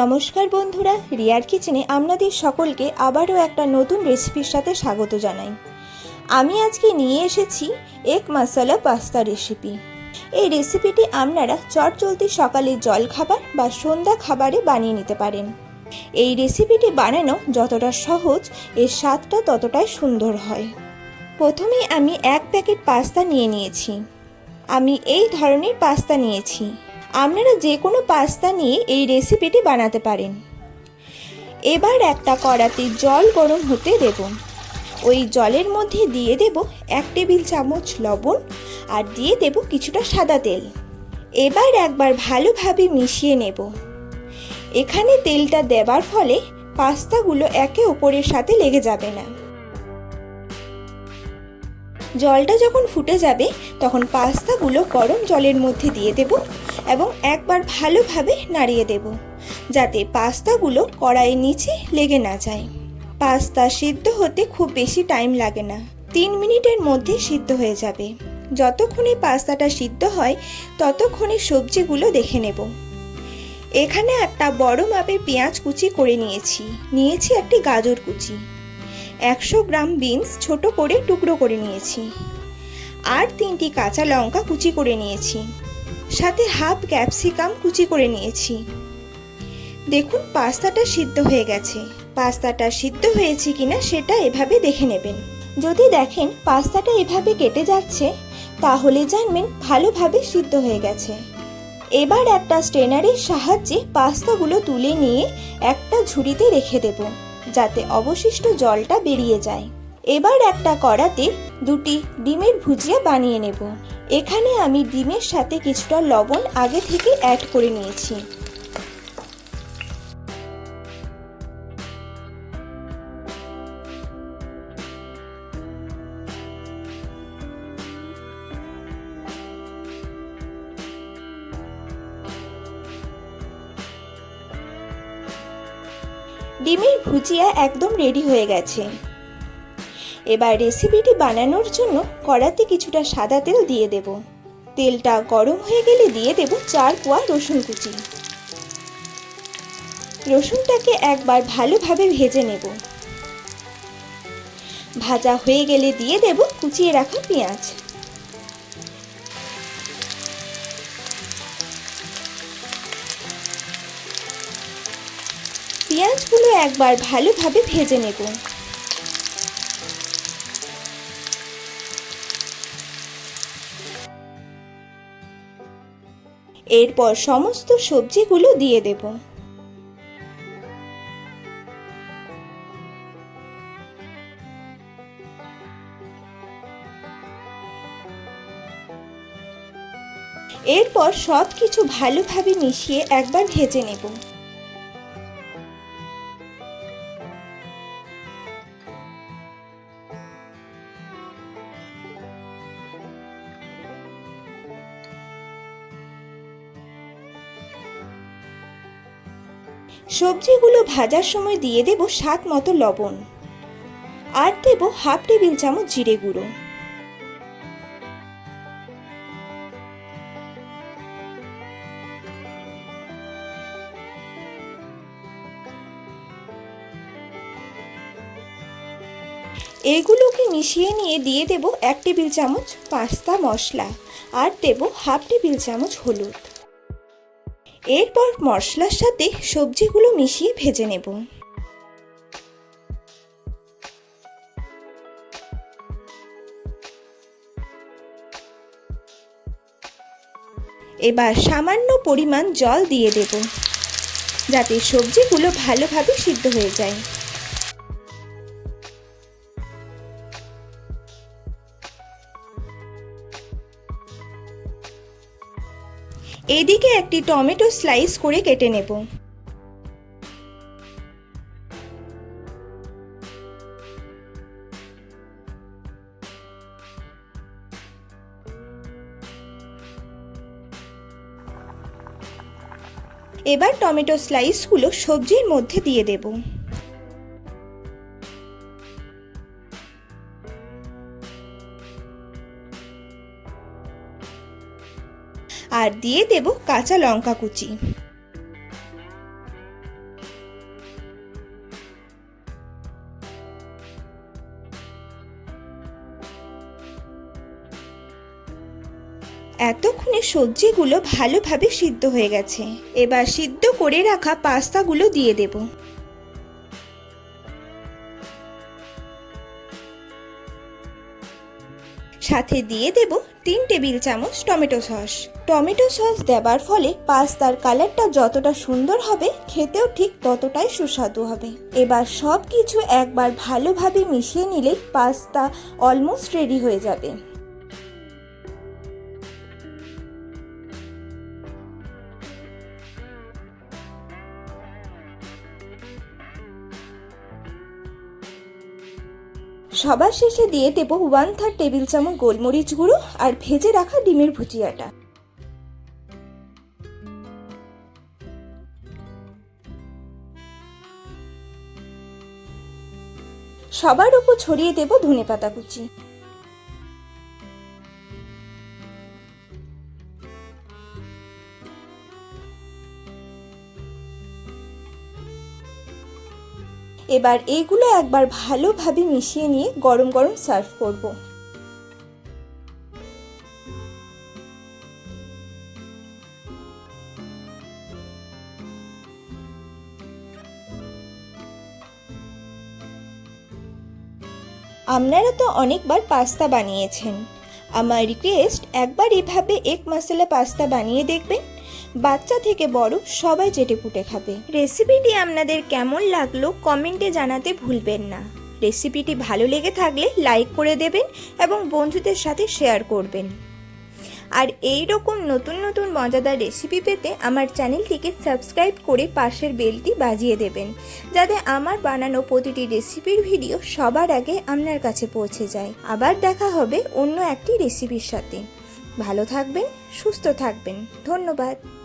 নমস্কার বন্ধুরা, রিয়ার কিচেনে আপনাদের সকলকে আবারও একটা নতুন রেসিপির সাথে স্বাগত জানাই। আমি আজকে নিয়ে এসেছি এক মশলা পাস্তা রেসিপি এই রেসিপিটি আপনারা চট চলতি সকালে জল খাবার বা সন্ধ্যা খাবারে বানিয়ে নিতে পারেন। এই রেসিপিটি বানানো যতটা সহজ, এর স্বাদটা ততটাই সুন্দর হয়। প্রথমেই আমি এক প্যাকেট পাস্তা নিয়ে নিয়েছি। আমি এই ধরনের পাস্তা নিয়েছি। আপনারা যে কোনো পাস্তা নিয়ে এই রেসিপিটি বানাতে পারেন। এবার একটা কড়াতে জল গরম হতে দেব। ওই জলের মধ্যে দিয়ে দেব এক টেবিল চামচ লবণ আর দিয়ে দেব কিছুটা সাদা তেল। এবার একবার ভালোভাবে মিশিয়ে নেব। এখানে তেলটা দেবার ফলে পাস্তাগুলো একে অপরের সাথে লেগে যাবে না। জলটা যখন ফুটে যাবে, তখন পাস্তাগুলো গরম জলের মধ্যে দিয়ে দেব এবং একবার ভালোভাবে নাড়িয়ে দেব, যাতে পাস্তাগুলো কড়াইয়ের নিচে লেগে না যায়। পাস্তা সিদ্ধ হতে খুব বেশি টাইম লাগে না, তিন মিনিটের মধ্যে সিদ্ধ হয়ে যাবে। যতক্ষণে পাস্তাটা সিদ্ধ হয়, ততক্ষণে সবজিগুলো দেখে নেব। এখানে একটা বড় মাপের পেঁয়াজ কুচি করে নিয়েছি নিয়েছি একটি গাজর কুচি। একশো গ্রাম বিনস ছোট করে টুকরো করে নিয়েছি। আর তিনটি কাঁচা লঙ্কা কুচি করে নিয়েছি। সাথে হাফ ক্যাপসিকাম কুচি করে নিয়েছি। দেখুন, পাস্তাটা সিদ্ধ হয়ে গেছে। পাস্তাটা সিদ্ধ হয়েছে কিনা সেটা এভাবে দেখে নেবেন। যদি দেখেন পাস্তাটা এভাবে কেটে যাচ্ছে, তাহলে জানবেন ভালোভাবে সিদ্ধ হয়ে গেছে। এবার একটা স্ট্রেনারের সাহায্যে পাস্তাগুলো তুলে নিয়ে একটা ঝুড়িতে রেখে দেবো, যাতে অবশিষ্ট জলটা বেরিয়ে যায়। এবার একটা কড়াতে দুটি ডিমের ভুজিয়া বানিয়ে নেব। এখানে আমি ডিমের সাথে কিছুটা লবণ আগে থেকে অ্যাড করে নিয়েছি। ডিমের ভুজিয়া একদম রেডি হয়ে গেছে। এবার রেসিপিটি বানানোর জন্য কড়াতে কিছুটা সাদা তেল দিয়ে দেব। তেলটা গরম হয়ে গেলে দিয়ে দেব চার কোয়া রসুন কুচি। রসুনটাকে একবার ভালোভাবে ভেজে নেব। ভাজা হয়ে গেলে দিয়ে দেব কুচিয়ে রাখা পেঁয়াজ। পেঁয়াজগুলো একবার ভালোভাবে ভেজে নেব। এরপর সমস্ত সবজিগুলো দিয়ে দেব। এরপর সব কিছু ভালোভাবে মিশিয়ে একবার ভেজে নেব। সবজিগুলো ভাজার সময় দিয়ে দেব স্বাদ মতো লবণ। আর দেব হাফ টেবিল চামচ জিরে গুঁড়ো। এগুলোকে মিশিয়ে নিয়ে দিয়ে দেব এক টেবিল চামচ পাস্তা মশলা। আর দেব হাফ টেবিল চামচ হলুদ। এরপর মশলার সাথে সবজিগুলো মিশিয়ে ভেজে নেব। এবার সামান্য পরিমাণ জল দিয়ে দেব, যাতে সবজিগুলো ভালোভাবে সিদ্ধ হয়ে যায়। এদিকে একটি টমেটো স্লাইস করে কেটে নেব। এবার টমেটো স্লাইসগুলো সবজির মধ্যে দিয়ে দেবো। আর দিয়ে দেব কাঁচা লঙ্কা কুচি। এতক্ষণে সবজিগুলো ভালোভাবে সিদ্ধ হয়ে গেছে। এবার সিদ্ধ করে রাখা পাস্তাগুলো দিয়ে দেবো। সাথে দিয়ে দেব তিন টেবিল চামচ টমেটো সস। টমেটো সস দেবার ফলে পাস্তার কালারটা যতটা সুন্দর হবে, খেতেও ঠিক ততটাই সুস্বাদু হবে। এবার সব কিছু একবার ভালোভাবে মিশিয়ে নিলে পাস্তা অলমোস্ট রেডি হয়ে যাবে। সবার শেষে দিয়ে দেবো ওয়ান থার্ড টেবিল চামচ গোলমরিচ গুঁড়ো আর ভেজে রাখা ডিমের ভুজিয়াটা। সবার উপর ছড়িয়ে দেব ধনেপাতা কুচি। এবার এইগুলো একবার ভালোভাবে মিশিয়ে নিয়ে গরম গরম সার্ভ করব। আপনারা তো অনেকবার পাস্তা বানিয়েছেন। আমার রিকোয়েস্ট একবার এভাবে এক মশলা পাস্তা বানিয়ে দেখবেন। বাচ্চা থেকে বড় সবাই চেটে পুটে খাবে। রেসিপিটি আপনাদের কেমন লাগল কমেন্টে জানাতে ভুলবেন না। রেসিপিটি ভালো লেগে থাকলে লাইক করে দেবেন এবং বন্ধুদের সাথে শেয়ার করবেন। আর এই রকম নতুন নতুন মজাদার রেসিপি পেতে আমার চ্যানেলটিকে সাবস্ক্রাইব করে পাশের বেলটি বাজিয়ে দেবেন, যাতে আমার বানানো প্রতিটি রেসিপির ভিডিও সবার আগে আপনার কাছে পৌঁছে যায়। আবার দেখা হবে অন্য একটি রেসিপির সাথে। ভালো থাকবেন, সুস্থ থাকবেন। ধন্যবাদ।